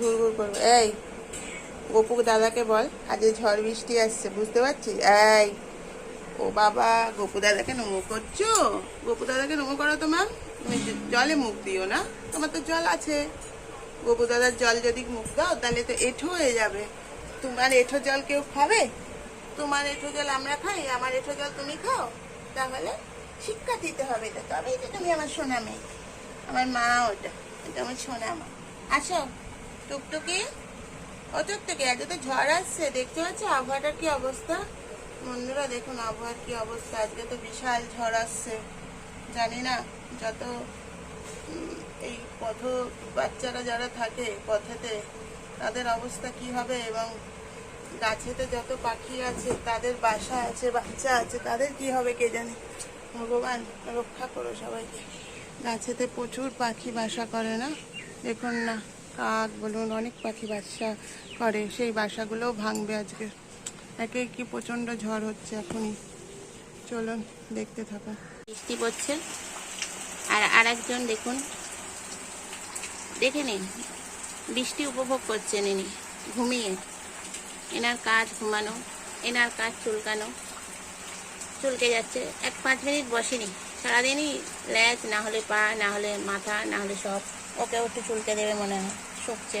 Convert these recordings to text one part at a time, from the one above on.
ঘুর ঘুর করবে। এই গপু দাদাকে বল আজ ঝড় বৃষ্টি আসছে, বুঝতে পারছিস? এই, ও বাবা, গপু দাদাকে নমো করছ? গপু দাদাকে নমো করো তো ম্যাম তুমি জলে মুখ দিও না তোমার তো জল আছে। গপু দাদার জল যদি মুখ দাও, তাহলে তো এঁঠো হয়ে যাবে। তোমার এঁঠো জল কেউ খাবে? তোমার এঁঠো জল আমরা খাই, আমার এঁঠো জল তুমি খাও? তাহলে শিক্ষা দিতে হবে এটা তবেই তো তুমি আমার সোনা মেয়ে। আমার মা ওটা, এটা আমার সোনা মা। আসো। টুকটুকি? ও টুকটুকি আজ তো ঝড় আসছে, দেখতে পাচ্ছ আবহাওয়াটার কি অবস্থা? বন্ধুরা, দেখুন আবহাওয়ার কি অবস্থা, আজকে তো বিশাল ঝড় আসছে। জানি না যত এই পথ বাচ্চারা যারা থাকে পথেতে, তাদের অবস্থা কি হবে এবং গাছেতে যত পাখি আছে, তাদের বাসা আছে, বাচ্চা আছে, তাদের কি হবে কে জানে? ভগবান রক্ষা করো সবাইকে। গাছেতে প্রচুর পাখি বাসা করে না? দেখুন না। কাক বলুন, অনেক পাখি বাসা করে, সেই বাসাগুলোও ভাঙবে আজকে। একে কি প্রচণ্ড ঝড় হচ্ছে এখনই। চলুন, দেখতে থাকুন। বৃষ্টি পড়ছে। আর আর একজন দেখুন। দেখে নিন, বৃষ্টি উপভোগ করছেন ইনি, ঘুমিয়ে। এনার কাজ ঘুমানো, এনার কাজ চুলকানো। চুলকে যাচ্ছে, এক পাঁচ মিনিট বসেনি। সারাদিনই ল্যাজ না হলে পা, না হলে মাথা, না হলে সব। ওকেও একটু চুলকে দেবে মনে হয়, শুকছে।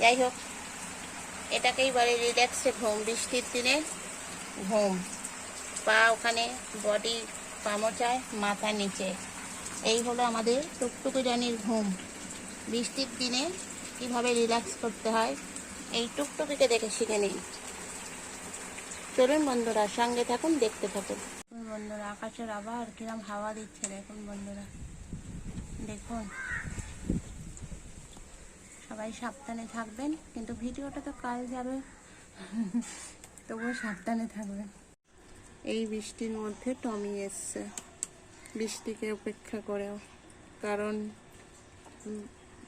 যাই হোক, এটাকেই বলে রিল্যাক্সে ঘুম, বৃষ্টির দিনে ঘুম। পা ওখানে বডি পামোচায়, মাথা নিচে। এই হলো আমাদের টুকটুকু জানির ঘুম। বৃষ্টির দিনে কীভাবে রিল্যাক্স করতে হয়, এই টুকটুকিকে দেখে শিখে নিন। চলুন বন্ধুরা, সঙ্গে থাকুন, দেখতে থাকুন। বন্ধুরা, আকাশের আবার কিরম হাওয়া দিচ্ছে দেখুন বন্ধুরা। দেখুন। সবাই সাবধানে থাকবেন, কিন্তু ভিডিওটা তো কাল যাবে। তবুও সাবধানে থাকবেন। এই বৃষ্টির মধ্যে টমি এসছে। বৃষ্টিকে উপেক্ষা করেও। কারণ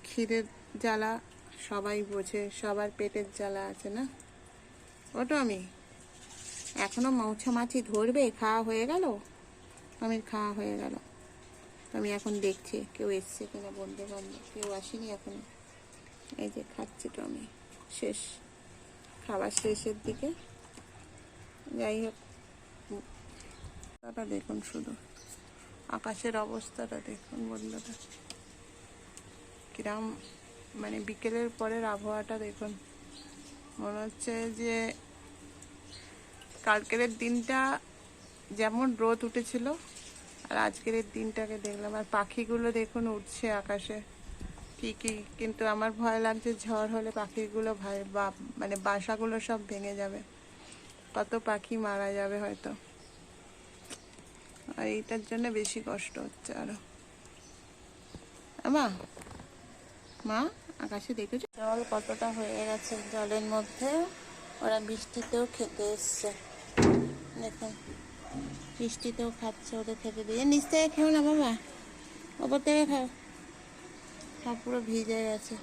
ক্ষীরের জ্বালা সবাই বোঝে, সবার পেটের জ্বালা আছে না? ও টমি? এখনও মৌছা মাছি ধরবে, খাওয়া হয়ে গেল? টমির খাওয়া হয়ে গেল। আমি এখন দেখছি কেউ এসছে কিনা বন্ধু বান্ধব কেউ আসেনি এখনও। এই যে খাচ্ছে টমি শেষ। খাবার শেষের দিকে। যাই হোক। অবস্থাটা দেখুন শুধু। আকাশের অবস্থাটা দেখুন, বন্ধুরা। কিরাম মানে বিকেলের পরের আবহাওয়াটা দেখুন। মনে হচ্ছে যে কালকের দিনটা যেমন রোদ উঠেছিল, আর আজকের দিনটাকে দেখলাম। আর পাখিগুলো দেখুন উঠছে আকাশে। ঠিকই, কিন্তু আমার ভয় লাগছে ঝড় হলে পাখিগুলো ভাই, বা মানে বাসাগুলো সব ভেঙে যাবে। কত পাখি মারা যাবে হয়তো। আর এইটার জন্য বেশি কষ্ট হচ্ছে আরও। মা মা, আকাশে দেখেছ? জল কতটা হয়ে গেছে জলের মধ্যে? ওরা বৃষ্টিতেও খেতে এসছে। দেখুন বৃষ্টিতেও খাচ্ছে ওদের খেতে দিয়ে। নিচ থেকে খেও না বাবা। ওপর থেকে খাও। সব পুরো ভিজে গেছে।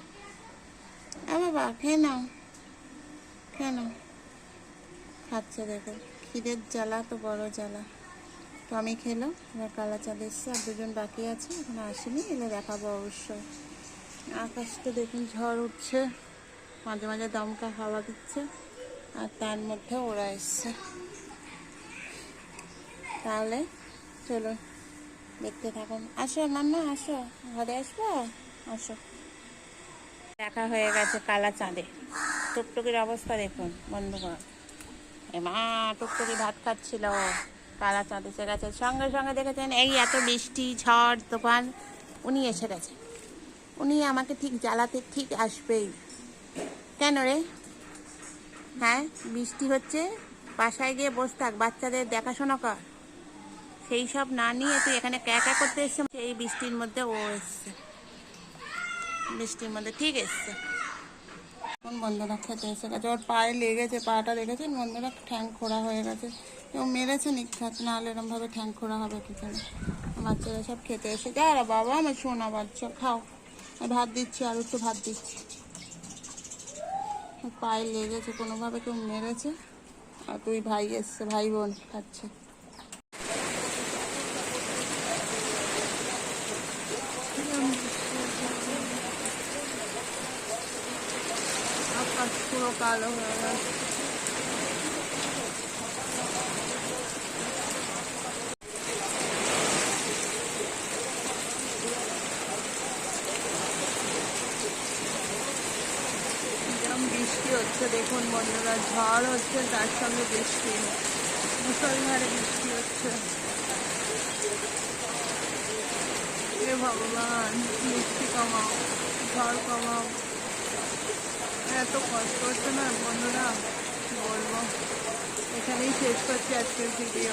আ বাবা, খেয়ে নাও। খেয়ে নাও। খাচ্ছে দেখো। খিদের জ্বালা তো বড় জ্বালা। টমি খেলো এবার কালা চাঁদ এসছে আর দুজন বাকি আছে, এখন আসেনি, এলে দেখাবো অবশ্যই। আকাশটা দেখুন ঝড় উঠছে, মাঝে মাঝে দমকা হাওয়া দিচ্ছে, আর তার মধ্যে ওরা এসছে। তাহলে চলুন, দেখতে থাকুন। আসো মাম্মা, আসো। ঘরে আসব? আসো। দেখা হয়ে গেছে কালা চাঁদে। টুকটুকির অবস্থা দেখুন, বন্ধুগণ। এ মা, টুকটুকি ভাত খাচ্ছিল। কালা চাঁদ এসে গেছে। সঙ্গে সঙ্গে দেখেছেন, এই এত বৃষ্টি, ঝড়, তুফান, উনি এসে গেছে। উনি আমাকে ঠিক জ্বালাতে ঠিক আসবেই। কেন রে? হ্যাঁ বৃষ্টি হচ্ছে, বাসায় গিয়ে বসে থাক, বাচ্চাদের দেখাশোনা কর। সেই সব না নিয়ে তুই এখানে ক্যা ক্যা করতে এসছে এই বৃষ্টির মধ্যে ও এসছে। বৃষ্টির মধ্যে ঠিক এসছে। কোন বন্ধুরা খেতে এসে গেছে? ওর পায়ে লেগেছে, পাটা দেখেছেন বন্ধুরা ঠ্যাং খোড়া হয়ে গেছে। কেউ মেরেছে নিক্ষাত নাহলে এরমভাবে ঠ্যাং খোড়া হবে কি করে? বাচ্চারা সব খেতে এসে যা রে বাবা, আমার সোনা বাচ্চা, খাও। ভাত দিচ্ছি, আর একটু ভাত দিচ্ছি। পায়ে লেগেছে, কোনোভাবে কেউ মেরেছে। আর তুই ভাই এসছে, ভাই বোন খাচ্ছে আকাশ পুরো কালো হয়ে গেছে। বৃষ্টি হচ্ছে দেখুন বন্ধুরা, ঝড় হচ্ছে, তার সঙ্গে বৃষ্টি। মুসলধারে বৃষ্টি হচ্ছে। ভগবান, বৃষ্টি কমাও, ঝড় কমাও। এত কষ্ট হচ্ছে না বন্ধুরা বলব? এখানেই শেষ করছি আজকের ভিডিও